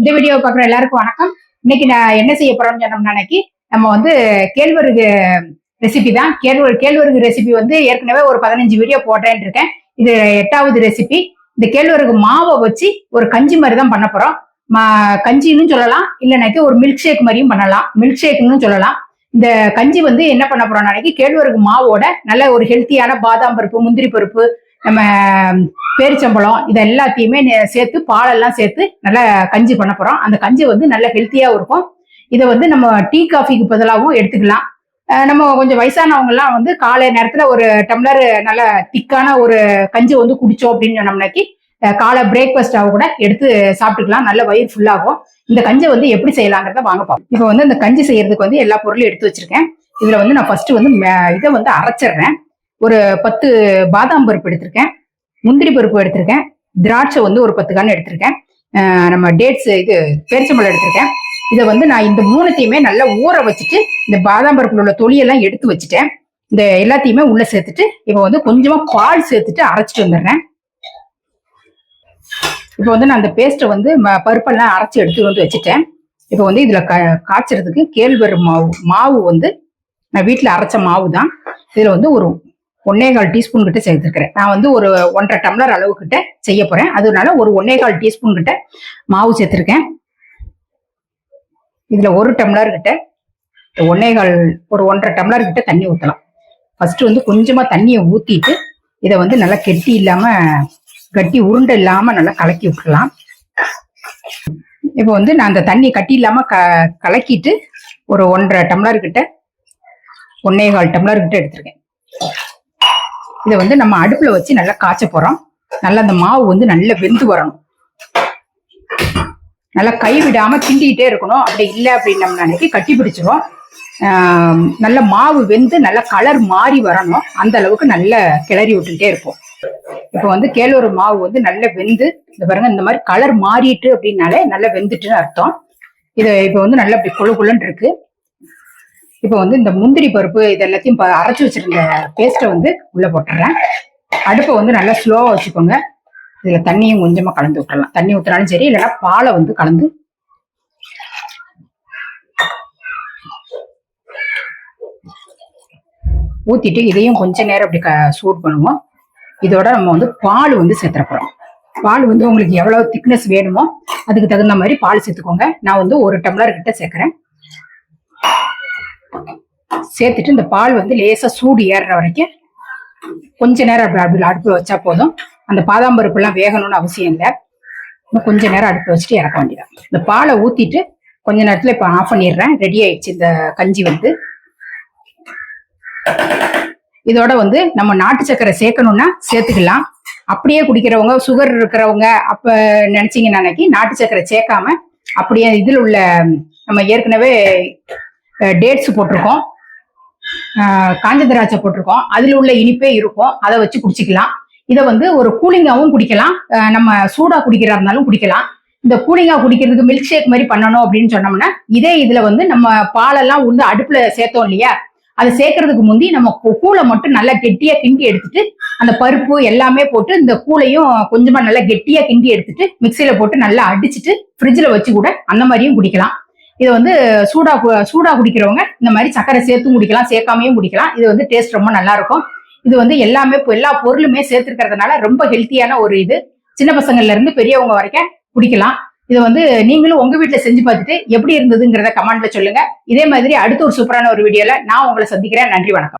இந்த வீடியோ பார்க்குற எல்லாருக்கும் வணக்கம். இன்னைக்கு நான் என்ன செய்ய போறோம்னு சொன்னோம்னா இன்னைக்கு நம்ம வந்து கேழ்வரகு ரெசிபி தான். கேழ்வரகு கேழ்வரகு ரெசிபி வந்து ஏற்கனவே ஒரு பதினஞ்சு வீடியோ போட்டேன்னு இருக்கேன். இது எட்டாவது ரெசிபி இந்த கேழ்வரகு மாவை வச்சு ஒரு கஞ்சி மாதிரி தான் பண்ண போறோம். மா கஞ்சின்னு சொல்லலாம். இல்லைனாக்கி ஒரு மில்க் ஷேக் மாதிரியும் பண்ணலாம். மில்க் ஷேக்னு சொல்லலாம். இந்த கஞ்சி வந்து என்ன பண்ண போறோம் நாளைக்கு கேழ்வரகு மாவோட நல்ல ஒரு ஹெல்த்தியான பாதாம் பருப்பு முந்திரி பருப்பு நம்ம பேரிச்சம்பழம் இது எல்லாத்தையுமே நே- சேர்த்து பாலெல்லாம் சேர்த்து நல்லா கஞ்சி பண்ண போகிறோம் அந்த கஞ்சி வந்து நல்ல ஹெல்த்தியாகவும் இருக்கும். இதை வந்து நம்ம டீ காஃபிக்கு பதிலாகவும் எடுத்துக்கலாம். நம்ம கொஞ்சம் வயசானவங்கெல்லாம் வந்து காலை நேரத்தில் ஒரு டம்ளர் நல்ல திக்கான ஒரு கஞ்சி வந்து குடித்தோம் அப்படின்னு சொன்னோம்னாக்கி காலை பிரேக்ஃபாஸ்டாக கூட எடுத்து சாப்பிட்டுக்கலாம். நல்ல வயிறு ஃபுல்லாகும் இந்த கஞ்சி வந்து எப்படி செய்யலாங்கிறத வாங்க பார்ப்போம் இப்போ வந்து இந்த கஞ்சி செய்யறதுக்கு வந்து எல்லா பொருளும் எடுத்து வச்சிருக்கேன். இதில் வந்து நான் ஃபர்ஸ்ட் வந்து மே- இதை வந்து அரைச்சிடுறேன். ஒரு பத்து பாதாம் பருப்பு எடுத்திருக்கேன். முந்திரி பருப்பு எடுத்திருக்கேன். திராட்சை வந்து ஒரு பத்து கன்று எடுத்திருக்கேன். நம்ம டேட்ஸ் இது பேரிச்சம்பழம் எடுத்திருக்கேன். இதை வந்து நான் இந்த மூணுத்தையுமே நல்லா ஊற வச்சுட்டு இந்த பாதாம் பருப்புல உள்ள தொலியெல்லாம் எடுத்து வச்சுட்டேன். இந்த எல்லாத்தையுமே உள்ள சேர்த்துட்டு இப்போ வந்து கொஞ்சமா பால் சேர்த்துட்டு அரைச்சிட்டு வந்துடுறேன். இப்போ வந்து நான் அந்த பேஸ்ட்டை வந்து ம- பருப்பெல்லாம் அரைச்சி எடுத்து வந்து வச்சுட்டேன். இப்போ வந்து இதுல க காய்ச்சறதுக்கு கேழ்வரகு மாவு மாவு வந்து நான் வீட்டில் அரைச்ச மாவு தான் இதுல வந்து ஒரு ஒன்னேகால் டீஸ்பூன் கிட்ட சேர்த்துருக்கிறேன். நான் வந்து ஒரு ஒன்றரை டம்ளர் அளவு கிட்ட செய்ய போறேன். அதனால ஒரு ஒன்னேகால் டீஸ்பூன் கிட்ட மாவு சேர்த்துருக்கேன். இதுல ஒரு டம்ளர் கிட்ட ஒன்னேகால் ஒரு ஒன்றரை டம்ளர் கிட்ட தண்ணி ஊற்றலாம் ஃபர்ஸ்ட் வந்து கொஞ்சமா தண்ணியை ஊத்திட்டு இதை வந்து நல்லா கெட்டி இல்லாம கட்டி உருண்டை இல்லாம நல்லா கலக்கி விட்டுலாம் இப்போ வந்து நான் அந்த தண்ணி கட்டி இல்லாம க கலக்கிட்டு ஒரு ஒன்றரை டம்ளர் கிட்ட ஒன்னேகால் டம்ளர் கிட்ட எடுத்திருக்கேன். இதை வந்து நம்ம அடுப்புல வச்சு நல்லா காய்ச்ச போறோம். நல்லா அந்த மாவு வந்து நல்லா வெந்து வரணும். நல்லா கை விடாம கிண்டிக்கிட்டே இருக்கணும். அப்படி இல்லை அப்படின்னு அன்னைக்கு கட்டி பிடிச்சிரும் நல்ல மாவு வெந்து நல்ல கலர் மாறி வரணும். அந்த அளவுக்கு நல்ல கிளறி விட்டுக்கிட்டே இருப்போம். இப்போ வந்து கேழ்வர மாவு வந்து நல்லா வெந்து இந்த பாருங்க இந்த மாதிரி கலர் மாறிட்டு அப்படின்னாலே நல்லா வெந்துட்டுன்னு அர்த்தம். இதை இப்போ வந்து நல்லா இப்படி கொழு கொழுன்னு இருக்கு. இப்போ வந்து இந்த முந்திரி பருப்பு இது எல்லாத்தையும் ப- வச்சிருந்த பேஸ்ட்டை வந்து உள்ளே போட்டுடுறேன் அடுப்பை வந்து நல்லா ஸ்லோவாக வச்சுக்கோங்க. இதில் தண்ணியும் கொஞ்சமாக கலந்து விட்டுறலாம். தண்ணி ஊற்றினாலும் சரி இல்லைன்னா பாலை வந்து கலந்து ஊற்றிட்டு இதையும் கொஞ்ச நேரம் அப்படி க சூட் பண்ணுவோம். இதோட நம்ம வந்து பால் வந்து சேர்த்துற பால் வந்து உங்களுக்கு எவ்வளோ திக்னஸ் வேணுமோ அதுக்கு தகுந்த மாதிரி பால் சேர்த்துக்கோங்க. நான் வந்து ஒரு டம்ளர் கிட்ட சேர்க்குறேன். சேர்த்துட்டு இந்த பால் வந்து லேசாக சூடு ஏறுற வரைக்கும் கொஞ்ச நேரம் அப்படி அப்படி அடுப்பில் வச்சா போதும். அந்த பாதாம் பருப்பு எல்லாம் வேகணும்னு அவசியம் இல்லை. இன்னும் கொஞ்ச நேரம் அடுப்பில் வச்சுட்டு இறக்க வேண்டியதான் இந்த பாலை ஊற்றிட்டு கொஞ்ச நேரத்தில் இப்போ ஆஃப் பண்ணிடுறேன். ரெடி ஆயிடுச்சு இந்த கஞ்சி வந்து. இதோட வந்து நம்ம நாட்டு சக்கரை சேர்க்கணும்னா சேர்த்துக்கலாம். அப்படியே குடிக்கிறவங்க சுகர் இருக்கிறவங்க அப்போ நினச்சிங்கன்னா அன்னைக்கு நாட்டு சக்கரை சேர்க்காம அப்படியே இதில் உள்ள நம்ம ஏற்கனவே டேட்ஸ் போட்டிருக்கோம். காஞ்ச திராட்சை போட்டிருக்கோம். அதுல உள்ள இனிப்பே இருக்கும். அதை வச்சு குடிச்சிக்கலாம். இதை வந்து ஒரு கூலிங்காவும் குடிக்கலாம். அஹ், நம்ம சூடா குடிக்கிறா இருந்தாலும் குடிக்கலாம். இந்த கூலிங்கா குடிக்கிறதுக்கு மில்க் ஷேக் மாதிரி பண்ணணும் அப்படின்னு சொன்னோம்னா இதே இதுல வந்து நம்ம பாலெல்லாம் உண்டு அடுப்புல சேர்த்தோம் இல்லையா? அதை சேர்க்கறதுக்கு முந்தி நம்ம கூ- மட்டும் நல்லா கெட்டியா கிண்டி எடுத்துட்டு அந்த பருப்பு எல்லாமே போட்டு இந்த கூழையும் கொஞ்சமா நல்லா கெட்டியா கிண்டி எடுத்துட்டு மிக்சியில போட்டு நல்லா அடிச்சிட்டு ஃப்ரிட்ஜில் வச்சு கூட அந்த மாதிரியும் குடிக்கலாம். இது வந்து சூடா சூடா குடிக்கிறவங்க இந்த மாதிரி சக்கரை சேர்த்தும் குடிக்கலாம் சேர்க்காமையும் குடிக்கலாம் இது வந்து டேஸ்ட் ரொம்ப நல்லா இருக்கும் இது வந்து எல்லாமே இப்போ எல்லா பொருளுமே சேர்த்துருக்கிறதுனால ரொம்ப ஹெல்த்தியான ஒரு இது. சின்ன பசங்கள்ல இருந்து பெரியவங்க வரைக்கும் குடிக்கலாம். இதை வந்து நீங்களும் உங்க வீட்டுல செஞ்சு பார்த்துட்டு எப்படி இருந்ததுங்கிறத கமெண்ட்ல சொல்லுங்க. இதே மாதிரி அடுத்த ஒரு சூப்பரான ஒரு வீடியோல நான் உங்களை சந்திக்கிறேன். நன்றி வணக்கம்.